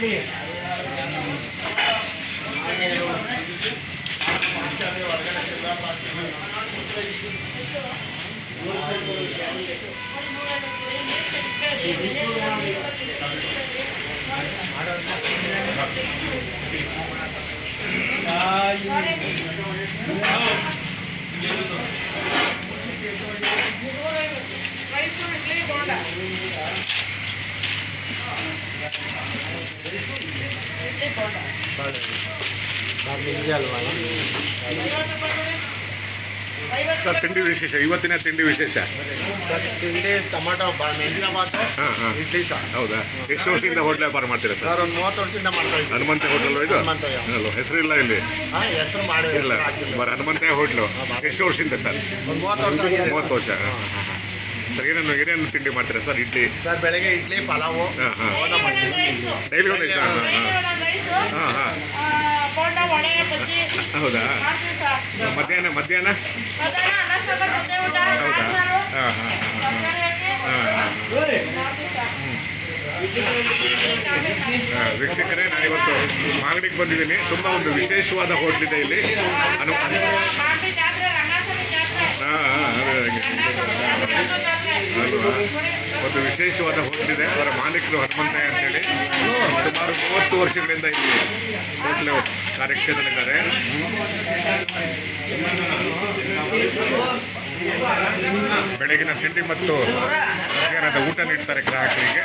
మళ్ళీ rice idli bonda sir ತಿಂಡಿ ವಿಶೇಷ. ಇವತ್ತಿನ ತಿಂಡಿ ವಿಶೇಷ. ತಿಂಡಿ ಟೊಮಾಟೊ ಬ- ಮೆಂತ್ಯ ಬಾತು ಇಡ್ಲಿ ಸರ್. ಹೌದಾ? ಎಷ್ಟು ವರ್ಷದಿಂದ ಹೋಟ್ಲ್ ವ್ಯಾಪಾರ ಮಾಡ್ತೀರಾ ಸರ್? ಒಂದು ಮೂವತ್ತು ವರ್ಷದಿಂದ ಮಾಡ್ತಾ ಹನುಮಂತ ಹನುಮಂತೆ ಹೋಟೆಲ್ ಇದು? ಹನುಮಂತ ಹೆಸರು ಇಲ್ಲ ಇಲ್ಲಿ. ಹೆಸರು ಮಾಡಿ ಹನುಮಂತ ಹೋಟ್ಲು. ಎಷ್ಟು ವರ್ಷದಿಂದ ಸರ್? ಮೂವತ್ತು ವರ್ಷ. ಮೂವತ್ತು ವರ್ಷ. ಹಾಂ ಹಾಂ ಹಾಂ. ಸರ್ ಏನೇನು ಏನೇನು ತಿಂಡಿ ಮಾಡ್ತೀರಾ ಸರ್? ಇಡ್ಲಿ. ಸರ್ ಬೆಳಗ್ಗೆ ಇಡ್ಲಿ ಪಲಾವು ಹಾಂ ಹಾಂ. ಡೈಲಿ ಒಂದು ಹಾಂ ಹಾಂ. ಹಾಂ ಹೌದಾ? ಮಧ್ಯಾಹ್ನ ಮಧ್ಯಾಹ್ನ? ಹೌದಾ? ಹಾಂ ಹಾಂ ಹಾಂ ಹಾಂ ಹಾಂ. ತರಕಾರಿ ಹಾಕಿ ಹಾಂ ಹಾಂ. ಮಾಡ್ತೀವಿ ಸರ್. ಹಾಂ ವೀಕ್ಷಕರೇ ನಾನಿವತ್ತು ಮಾಗಡಿಗೆ ಬಂದಿದ್ದೀನಿ. ತುಂಬ ಒಂದು ವಿಶೇಷವಾದ ಹೋಟ್ಲಿದೆ ಇಲ್ಲಿ. ಅನು ಹಾಂ ಹಾಂ. ಹಾಂ ಒಂದು ವಿಶೇಷವಾದ ಹೋಟ್ಲಿದೆ. ಅವರ ಮಾಲೀಕರು ಹನುಮಂತಯ್ಯ ಅಂತೇಳಿ. ಸುಮಾರು ಮೂವತ್ತು ವರ್ಷಗಳಿಂದ ಇಲ್ಲಿ ಹೋಟ್ಲು ಕಾರ್ಯಕ್ಷೇತ್ರದಲ್ಲಿದ್ದಾರೆ. ಬೆಳಗಿನ ತಿಂಡಿ ಮತ್ತು ಮಧ್ಯಾಹ್ನದ ಊಟ ನೀಡ್ತಾರೆ ಗ್ರಾಹಕರಿಗೆ.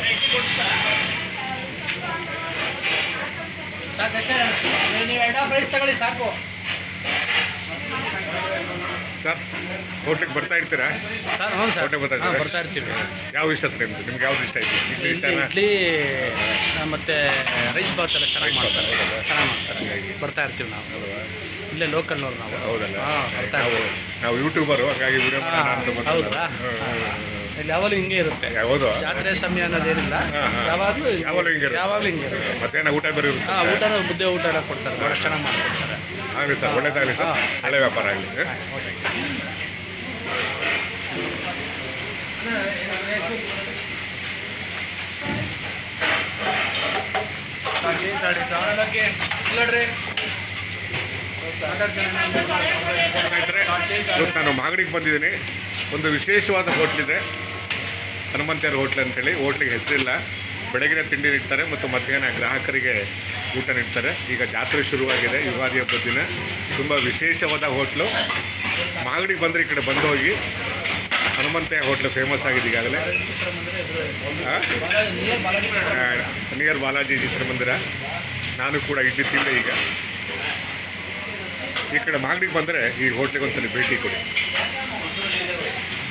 ನೀವು ಎರಡೋ ಪ್ರೈಸ್ ತಗೊಳ್ಳಿ ಸಾಕು ಸರ್. ಹೋಟ್ಲಿಗೆ ಬರ್ತಾ ಇರ್ತೀರಾ? ಸರ್ ಹ್ಞೂ ಸರ್ ಹೋಟ್ಲಿಗೆ ಬರ್ತಾ ಬರ್ತಾ ಇರ್ತೀವಿ. ಯಾವ ಇಷ್ಟ ಸರ್ ನಿಮ್ಗೆ ನಿಮ್ಗೆ ಯಾವ್ದು ಇಷ್ಟ ಆಯ್ತು? ಇಡ್ಲಿ ಇಷ್ಟನಾ ಇಡ್ಲಿ ಮತ್ತೆ ರೈಸ್ ಬಾತ್ ಎಲ್ಲ ಚೆನ್ನಾಗಿ ಮಾಡ್ತಾರೆ. ಚೆನ್ನಾಗಿ ಮಾಡ್ತಾರೆ. ಹಂಗಾಗಿ. ಬರ್ತಾ ಇರ್ತೀವಿ ನಾವು. ಇಲ್ಲೇ ಲೋಕಲ್ನವ್ರು ನಾವು. ಹೌದಲ್ಲ? ನಾವು ಯೂಟ್ಯೂಬರು ಹಾಗಾಗಿ ವಿಡಿಯೋ ಮಾಡೋಣ ಹೌದಾ. ಇಲ್ಲಿ ಯಾವಾಗಲೂ ಹಿಂಗೆ ಇರುತ್ತೆ. ಹೌದು. ಜಾತ್ರೆ ಸಮಯ ಅನ್ನೋದೇನಿಲ್ಲ. ಯಾವಾಗಲೂ ಯಾವಾಗಲೂ ಹಿಂಗೆ ಇರುತ್ತೆ. ಯಾವಾಗಲೂ ಹಿಂಗೆ ಇರುತ್ತೆ. ಮಧ್ಯಾಹ್ನ ಊಟ ಬೇರೆ ಇರುತ್ತೆ. ಹಾಂ ಊಟ ಮುದ್ದೆ ಊಟ ಎಲ್ಲ ಕೊಡ್ತಾರೆ. ಭಾಳ ಚೆನ್ನಾಗಿ ಮಾಡ್ಕೊಡ್ತಾರೆ. ಆಗಲಿ ಸರ್ ಒಳ್ಳೇದಾಗಲಿ ಸರ್. ಹಳೆ ವ್ಯಾಪಾರ ಆಗಲಿ. ಸ್ನೇಹಿತರೆ ಇವತ್ತು ನಾನು ಮಾಗಡಿಗೆ ಬಂದಿದ್ದೀನಿ. ಒಂದು ವಿಶೇಷವಾದ ಹೋಟ್ಲಿದೆ ಹನುಮಂತಿಯರ ಹೋಟ್ಲ್ ಅಂತೇಳಿ ಹೋಟ್ಲಿಗೆ ಹೆಸರಿಲ್ಲ. ಬೆಳಗಿನ ತಿಂಡಿ ನೀಡ್ತಾರೆ ಮತ್ತು ಮಧ್ಯಾಹ್ನ ಗ್ರಾಹಕರಿಗೆ ಊಟ ನೀಡ್ತಾರೆ. ಈಗ ಜಾತ್ರೆ ಶುರುವಾಗಿದೆ, ಯುಗಾದಿ ಹಬ್ಬದ ದಿನ. ತುಂಬ ವಿಶೇಷವಾದ ಹೋಟ್ಲು. ಮಾಗಡಿಗೆ ಬಂದರೆ ಈ ಕಡೆ ಬಂದು ಹೋಗಿ ಹನುಮಂತಯ್ಯ ಹೋಟ್ಲು ಫೇಮಸ್ ಆಗಿದೆ ಈಗಾಗಲೇ. ನಿಯರ್ ಬಾಲಾಜಿ ಚಿತ್ರಮಂದಿರ ನಾನು ಕೂಡ ಇಡ್ಲಿ ತಿಂದೆ ಈಗ. ಈ ಕಡೆ ಮಾಗಡಿಗೆ ಬಂದರೆ ಈ ಹೋಟ್ಲಿಗೆ ಒಂದ್ಸಲ ಭೇಟಿ ಕೊಡಿ.